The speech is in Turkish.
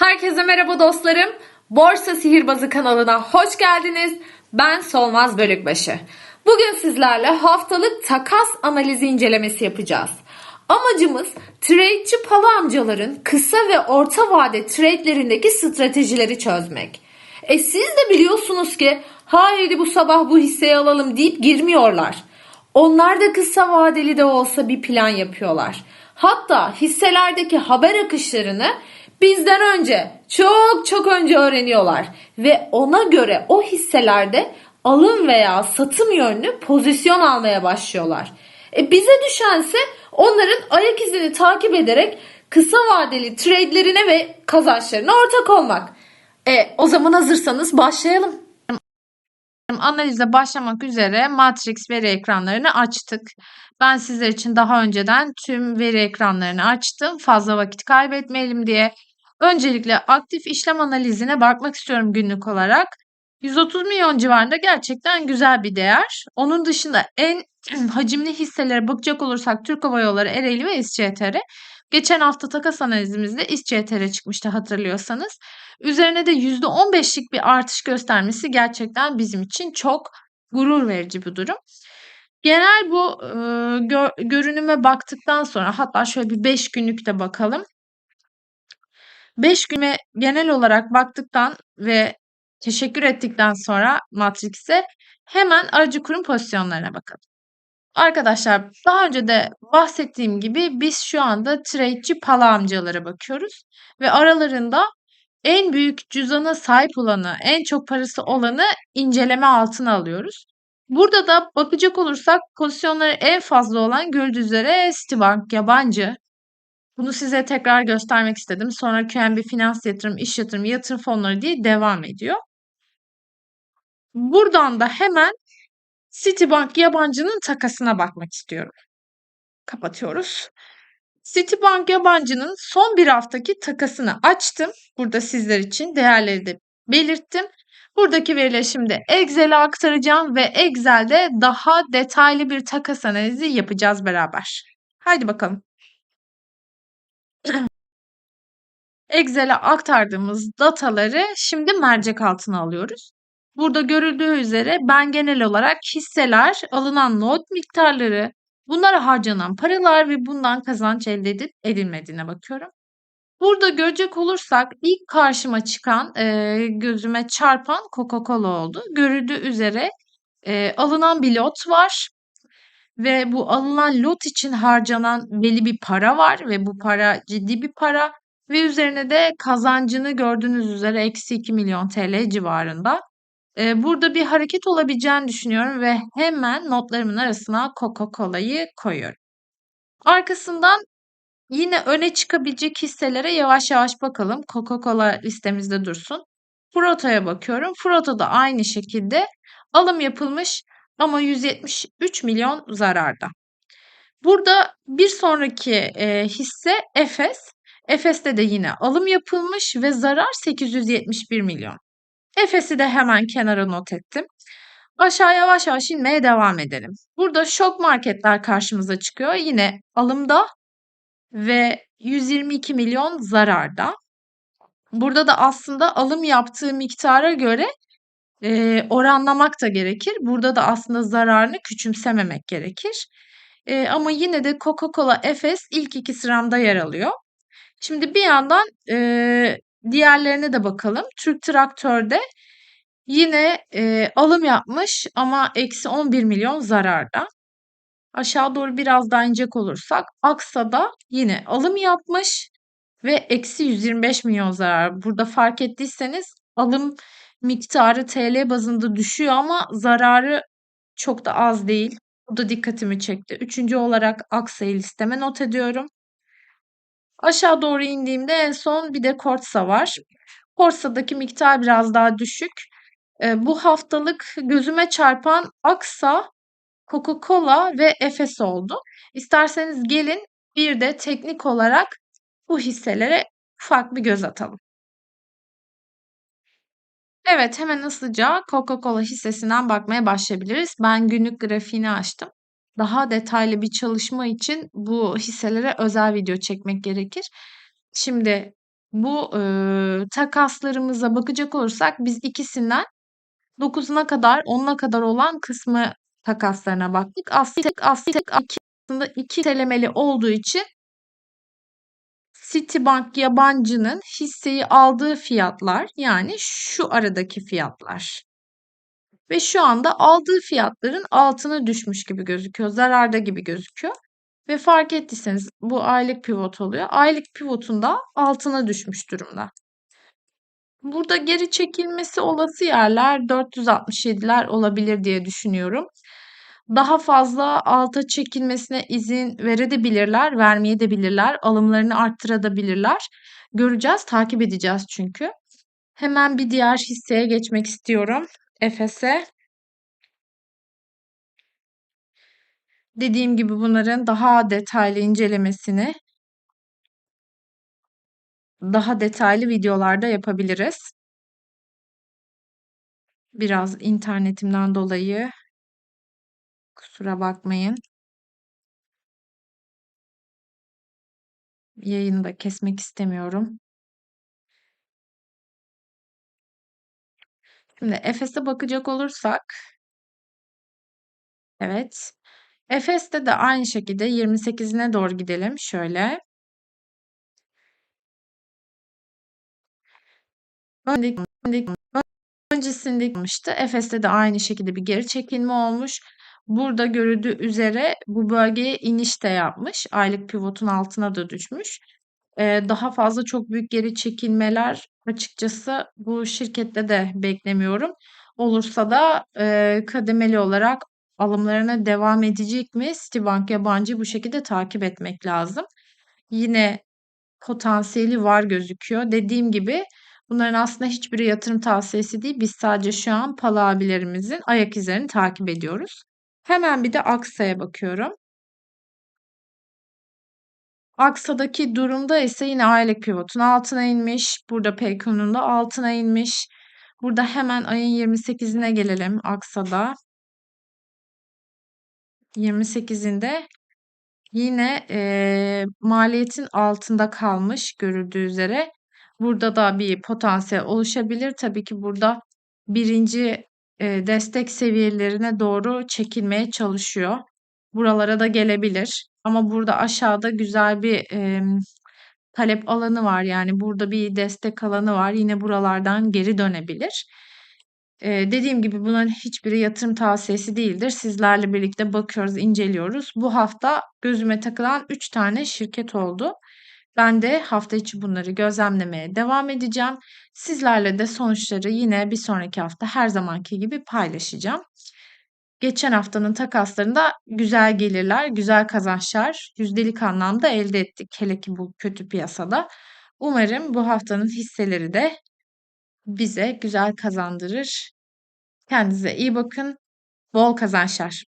Herkese merhaba dostlarım. Borsa Sihirbazı kanalına hoş geldiniz. Ben Solmaz Bölükbaşı. Bugün sizlerle haftalık takas analizi incelemesi yapacağız. Amacımız tradeçi pala amcaların kısa ve orta vade trade'lerindeki stratejileri çözmek. E siz de biliyorsunuz ki haydi bu sabah bu hisseyi alalım deyip girmiyorlar. Onlar da kısa vadeli de olsa bir plan yapıyorlar. Hatta hisselerdeki haber akışlarını bizden önce, çok çok önce öğreniyorlar ve ona göre o hisselerde alım veya satım yönlü pozisyon almaya başlıyorlar. E bize düşense onların ayak izini takip ederek kısa vadeli trade'lerine ve kazançlarına ortak olmak. E o zaman hazırsanız başlayalım. Analize başlamak üzere Matrix veri ekranlarını açtık. Ben sizler için daha önceden tüm veri ekranlarını açtım. Fazla vakit kaybetmeyelim diye. Öncelikle aktif işlem analizine bakmak istiyorum günlük olarak. 130 milyon civarında gerçekten güzel bir değer. Onun dışında en hacimli hisselere bakacak olursak Türk Hava Yolları, Ereğli ve İSCTR. Geçen hafta takas analizimizde İSCTR çıkmıştı hatırlıyorsanız. Üzerine de %15'lik bir artış göstermesi gerçekten bizim için çok gurur verici bir durum. Genel bu e, gö- görünüme baktıktan sonra hatta şöyle bir 5 günlük de bakalım. 5 güne genel olarak baktıktan ve teşekkür ettikten sonra Matrix'e hemen aracı kurum pozisyonlarına bakalım. Arkadaşlar daha önce de bahsettiğim gibi biz şu anda trade'ci pala amcalara bakıyoruz ve aralarında en büyük cüzdana sahip olanı, en çok parası olanı inceleme altına alıyoruz. Burada da bakacak olursak pozisyonları en fazla olan gördüğünüz üzere Citibank yabancı. Bunu size tekrar göstermek istedim. Sonra QNB Finans Yatırım, İş Yatırım, Yatırım Fonları diye devam ediyor. Buradan da hemen Citibank yabancının takasına bakmak istiyorum. Kapatıyoruz. Citibank yabancının son bir haftaki takasını açtım. Burada sizler için değerleri de belirttim. Buradaki verileri şimdi Excel'e aktaracağım ve Excel'de daha detaylı bir takas analizi yapacağız beraber. Haydi bakalım. Excel'e aktardığımız dataları şimdi mercek altına alıyoruz. Burada görüldüğü üzere ben genel olarak hisseler, alınan not miktarları, bunlara harcanan paralar ve bundan kazanç elde edip edilmediğine bakıyorum. Burada görecek olursak ilk karşıma çıkan, e, gözüme çarpan Coca-Cola oldu. Görüldüğü üzere e, alınan bir lot var ve bu alınan lot için harcanan belli bir para var ve bu para ciddi bir para ve üzerine de kazancını gördüğünüz üzere eksi 2 milyon TL civarında. Ee, burada bir hareket olabileceğini düşünüyorum ve hemen notlarımın arasına Coca-Cola'yı koyuyorum. Arkasından yine öne çıkabilecek hisselere yavaş yavaş bakalım. Coca-Cola listemizde dursun. Froto'ya bakıyorum. Froto da aynı şekilde alım yapılmış ama 173 milyon zararda. Burada bir sonraki e, hisse Efes. Efes'te de yine alım yapılmış ve zarar 871 milyon. Efes'i de hemen kenara not ettim. Aşağı yavaş yavaş inmeye devam edelim. Burada şok marketler karşımıza çıkıyor. Yine alımda ve 122 milyon zararda. Burada da aslında alım yaptığı miktara göre e, oranlamak da gerekir. Burada da aslında zararını küçümsememek gerekir. E, ama yine de Coca-Cola Efes ilk iki sıramda yer alıyor. Şimdi bir yandan e, diğerlerine de bakalım. Türk Traktör'de yine e, alım yapmış ama eksi 11 milyon zararda. Aşağı doğru biraz daha inecek olursak Aksa'da yine alım yapmış ve eksi 125 milyon zarar. Burada fark ettiyseniz alım miktarı TL bazında düşüyor ama zararı çok da az değil. Bu da dikkatimi çekti. Üçüncü olarak Aksa'yı listeme not ediyorum. Aşağı doğru indiğimde en son bir de Kortsa var. Korsa'daki miktar biraz daha düşük. E, bu haftalık gözüme çarpan Aksa, Coca-Cola ve Efes oldu. İsterseniz gelin bir de teknik olarak bu hisselere ufak bir göz atalım. Evet, hemen hızlıca Coca-Cola hissesinden bakmaya başlayabiliriz. Ben günlük grafiğini açtım. Daha detaylı bir çalışma için bu hisselere özel video çekmek gerekir. Şimdi Bu eee, takaslarımıza bakacak olursak biz ikisinden 9'una kadar 10'una kadar olan kısmı takaslarına baktık. Aslında aslında iki telemeli olduğu için Citibank yabancının hisseyi aldığı fiyatlar yani şu aradaki fiyatlar. Ve şu anda aldığı fiyatların altına düşmüş gibi gözüküyor. Zararda gibi gözüküyor. Ve fark ettiyseniz bu aylık pivot oluyor. Aylık pivotun da altına düşmüş durumda. Burada geri çekilmesi olası yerler 467'ler olabilir diye düşünüyorum. Daha fazla alta çekilmesine izin verebilirler, vermeyebilirler, alımlarını arttırabilirler. Göreceğiz, takip edeceğiz çünkü. Hemen bir diğer hisseye geçmek istiyorum. Efes'e. Dediğim gibi bunların daha detaylı incelemesini daha detaylı videolarda yapabiliriz. Biraz internetimden dolayı kusura bakmayın. Yayını da kesmek istemiyorum. Şimdi Efes'e bakacak olursak evet. Efes'te de aynı şekilde 28'ine doğru gidelim şöyle. Öncesinde gitmişti. Efes'te de aynı şekilde bir geri çekilme olmuş. Burada görüldüğü üzere bu bölgeye iniş de yapmış. Aylık pivotun altına da düşmüş. Ee, daha fazla çok büyük geri çekilmeler açıkçası bu şirkette de beklemiyorum. Olursa da e, kademeli olarak alımlarına devam edecek mi? Citibank yabancı bu şekilde takip etmek lazım. Yine potansiyeli var gözüküyor. Dediğim gibi bunların aslında hiçbiri yatırım tavsiyesi değil. Biz sadece şu an Pala abilerimizin ayak izlerini takip ediyoruz. Hemen bir de Aksa'ya bakıyorum. Aksa'daki durumda ise yine aylık pivotun altına inmiş. Burada Paycon'un da altına inmiş. Burada hemen ayın 28'ine gelelim Aksa'da. 28'inde yine e, maliyetin altında kalmış görüldüğü üzere. Burada da bir potansiyel oluşabilir. Tabii ki burada birinci destek seviyelerine doğru çekilmeye çalışıyor. Buralara da gelebilir. Ama burada aşağıda güzel bir e, talep alanı var. Yani burada bir destek alanı var. Yine buralardan geri dönebilir. Ee, dediğim gibi bunların hiçbiri yatırım tavsiyesi değildir. Sizlerle birlikte bakıyoruz, inceliyoruz. Bu hafta gözüme takılan 3 tane şirket oldu. Ben de hafta içi bunları gözlemlemeye devam edeceğim. Sizlerle de sonuçları yine bir sonraki hafta her zamanki gibi paylaşacağım. Geçen haftanın takaslarında güzel gelirler, güzel kazançlar, yüzdelik anlamda elde ettik. Hele ki bu kötü piyasada. Umarım bu haftanın hisseleri de bize güzel kazandırır. Kendinize iyi bakın. Bol kazançlar.